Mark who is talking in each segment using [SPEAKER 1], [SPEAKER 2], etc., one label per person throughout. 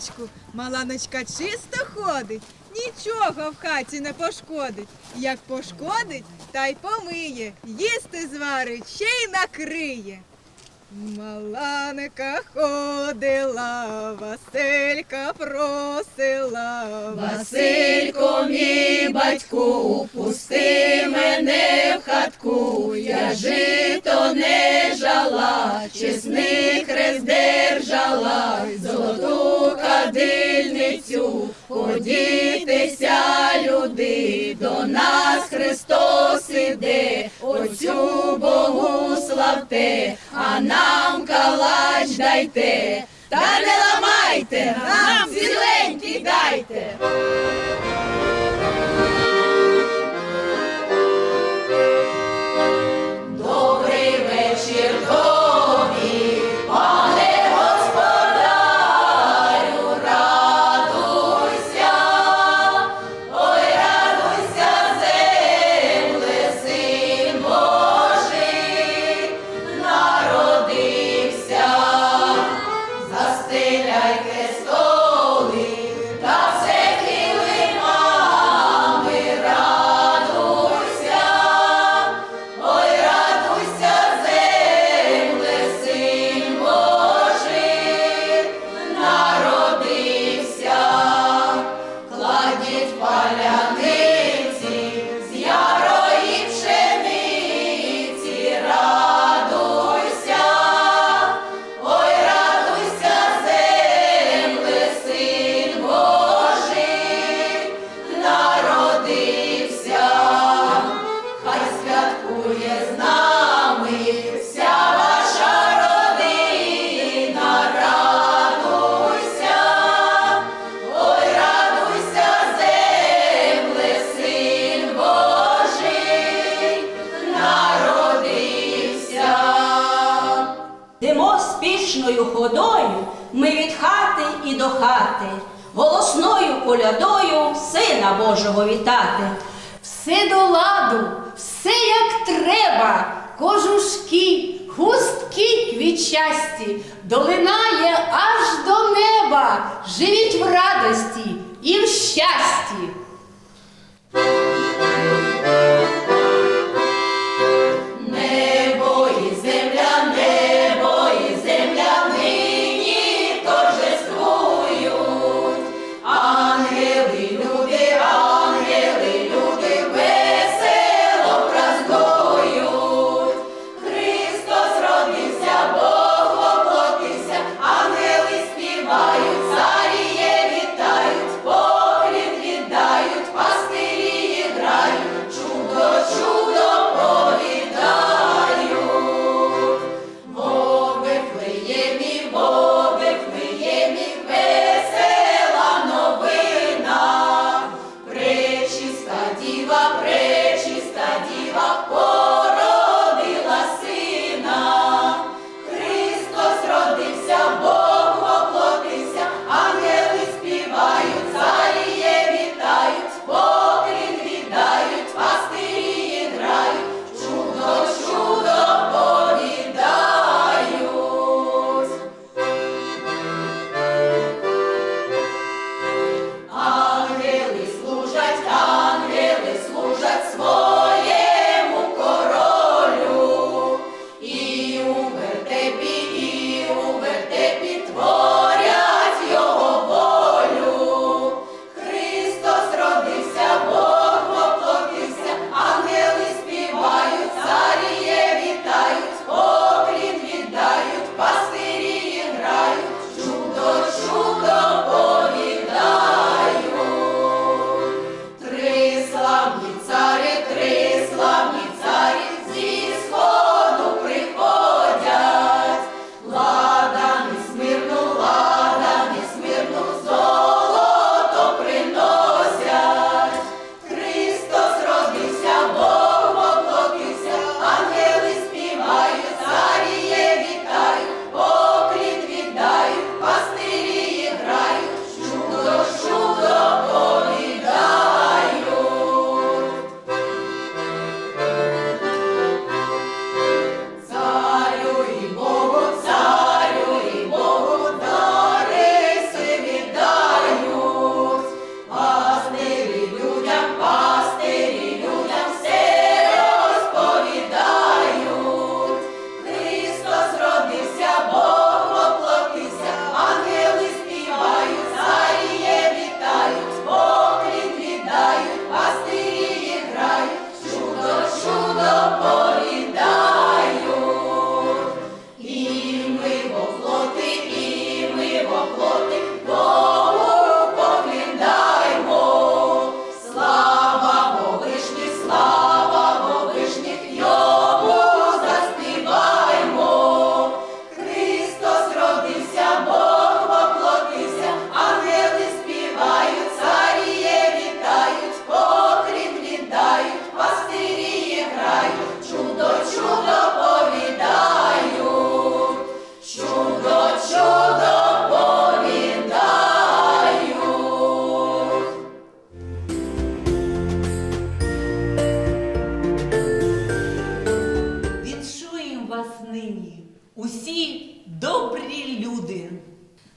[SPEAKER 1] раночку маланочка чисто ходить, нічого в хаті не пошкодить. Як пошкодить, та й помиє, їсти зварить, ще й накриє. Маланика ходила, Василька просила.
[SPEAKER 2] Василько, мій батьку, пусти мене в хатку, я жито не жала, чесний хрест золоту кадильницю, подітися, люди, до нас Христос іде, оцю Богу славте, а нам калач дайте, та не ламайте, нам ціленький дайте.
[SPEAKER 3] Колядою Сина Божого вітати.
[SPEAKER 4] Все до ладу, все як треба, кожушки, хустки квітчасті, долинає аж до неба, живіть в радості і в щасті.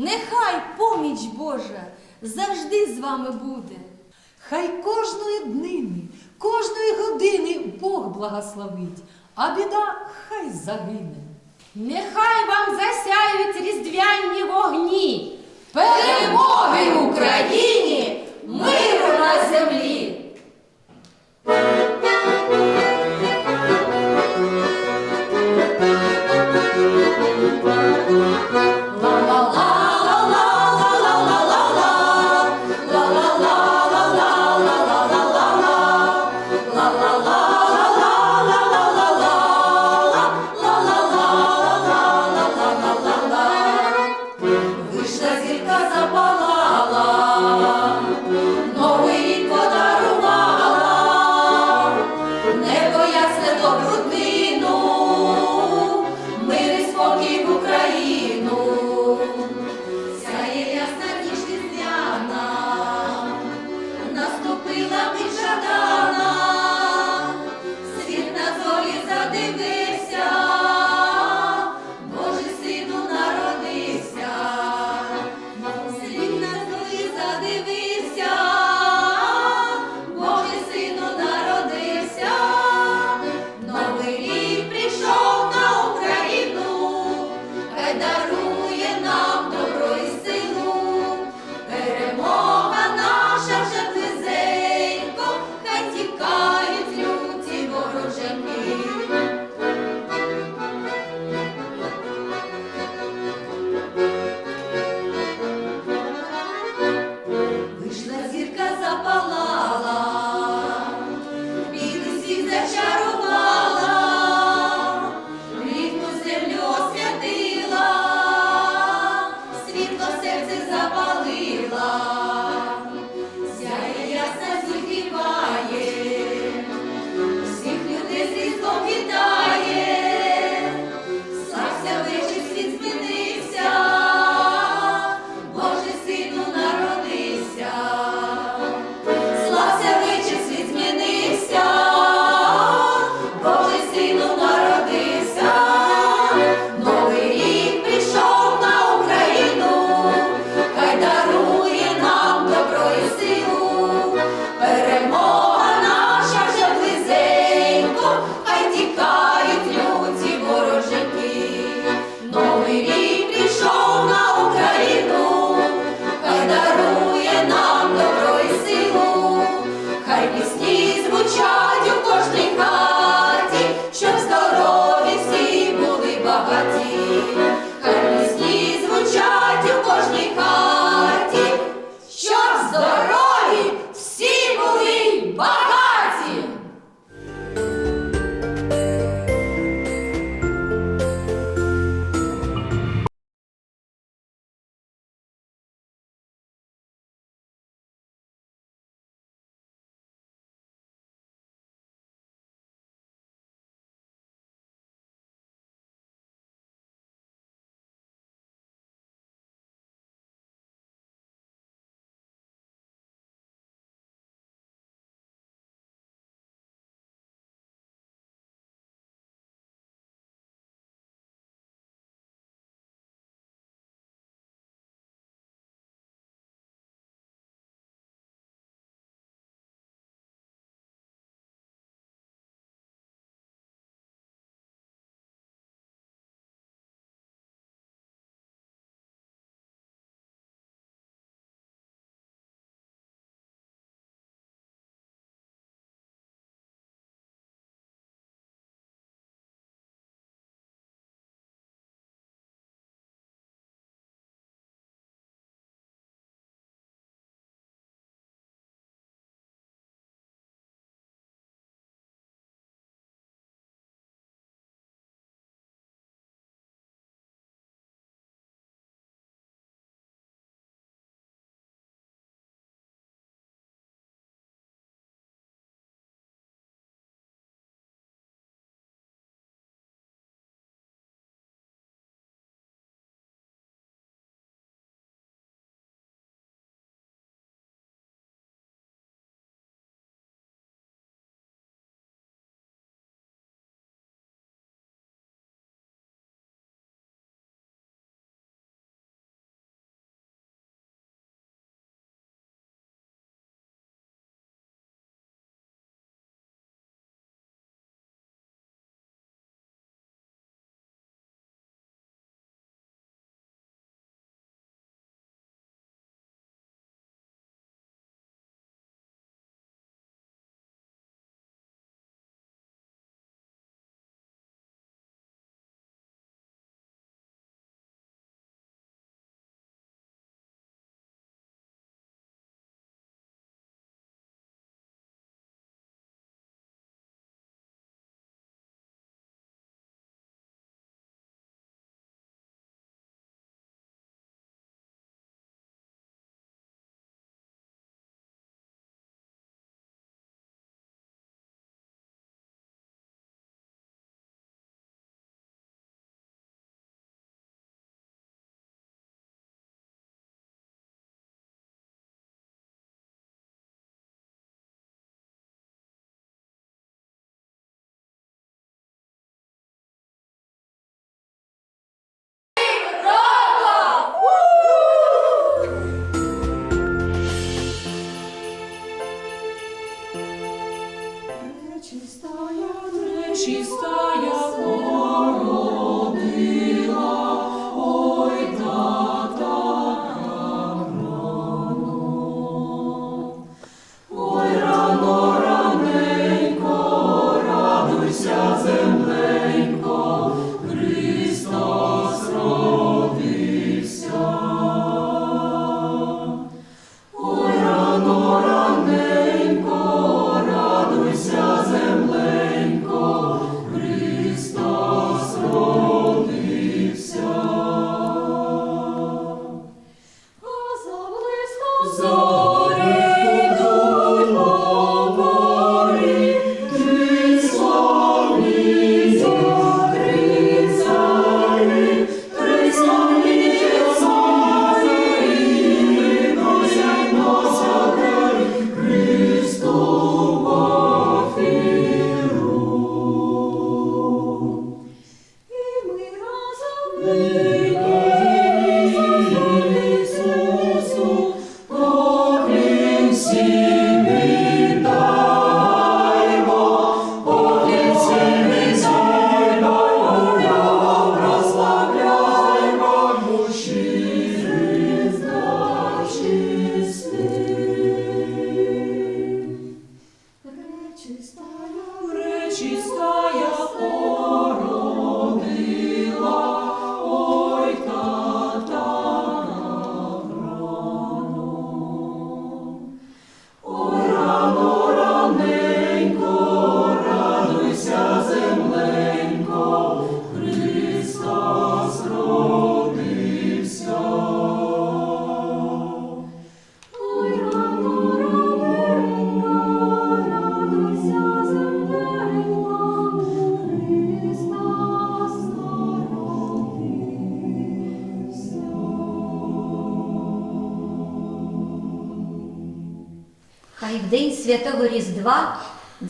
[SPEAKER 5] Нехай поміч Божа завжди з вами буде.
[SPEAKER 6] Хай кожної днини, кожної години Бог благословить, а біда хай загине.
[SPEAKER 2] Нехай вам засяють різдвяні вогні. Перемоги Україні! Миру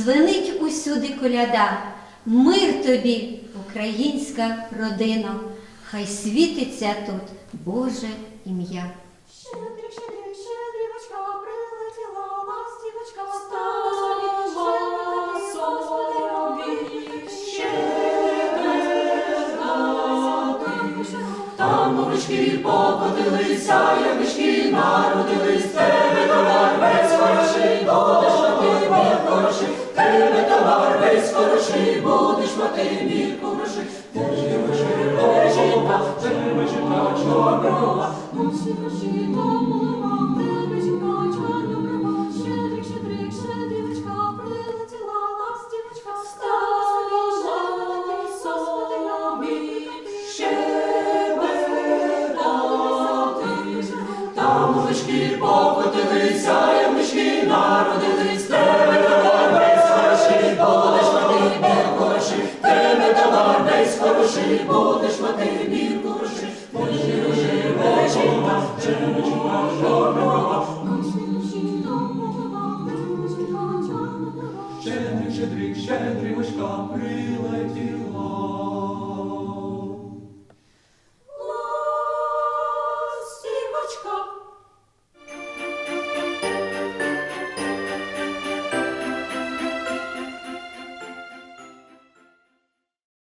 [SPEAKER 7] дзвенить усюди коляда. Мир тобі, українська родина, хай світиться тут Боже ім'я.
[SPEAKER 2] Щедрик, щедрик, щедрівочка, прилетіла ластівочка,
[SPEAKER 8] Там мовички покотилися, ямички народились, тебе товар весь хороший, мір хороший, тебе товар весь хороший, будеш мати мір хороший. Ти ж жінка, жінка, жінка, чорнова,
[SPEAKER 2] Наші гроші домова,
[SPEAKER 8] товар весь хороший, будеш мати мір хороший. Божі живе живе, живе, чорнова,